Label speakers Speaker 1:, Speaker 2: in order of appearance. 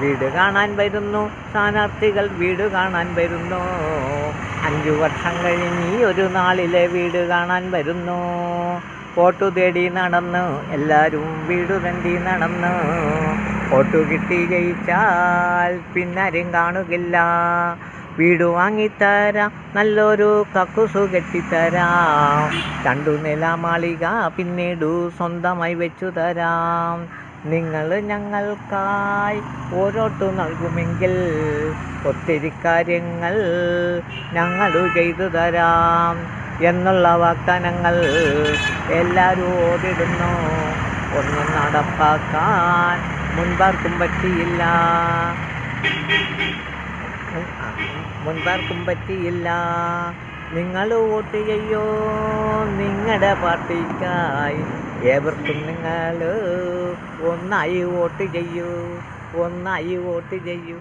Speaker 1: വീട് കാണാൻ വരുന്നു. സ്ഥാനാർത്ഥികൾ വീട് കാണാൻ വരുന്നു. അഞ്ചു വർഷം കഴിഞ്ഞ് ഈ ഒരു നാളിലെ വീട് കാണാൻ വരുന്നു. വോട്ടു തേടി നടന്നു. എല്ലാവരും വീട് തണ്ടി നടന്ന്. വോട്ടു കിട്ടി ജയിച്ചാൽ പിന്നാരും കാണുകില്ല. വീട് വാങ്ങിത്തരാം. നല്ലൊരു കക്കുസു കെട്ടിത്തരാം. രണ്ടു നില മാളിക പിന്നീട് സ്വന്തമായി വെച്ചു തരാം നിങ്ങൾ ഞങ്ങൾക്കായി ഓരോട്ടു നൽകുമെങ്കിൽ ഒത്തിരി കാര്യങ്ങൾ ഞങ്ങൾ ചെയ്തു തരാം എന്നുള്ള വാഗ്ദാനങ്ങൾ എല്ലാവരും ഓടിടുന്നു ഒന്നും നടപ്പാക്കാൻ മുൻപാർക്കും പറ്റിയില്ല. മുൻപാർക്കും പറ്റിയില്ല. നിങ്ങൾ വോട്ട് ചെയ്യോ? നിങ്ങളുടെ പാർട്ടിക്കായി ഏവർക്കും നിങ്ങൾ ഒന്നായി വോട്ട് ചെയ്യൂ ഒന്നായി വോട്ട് ചെയ്യൂ.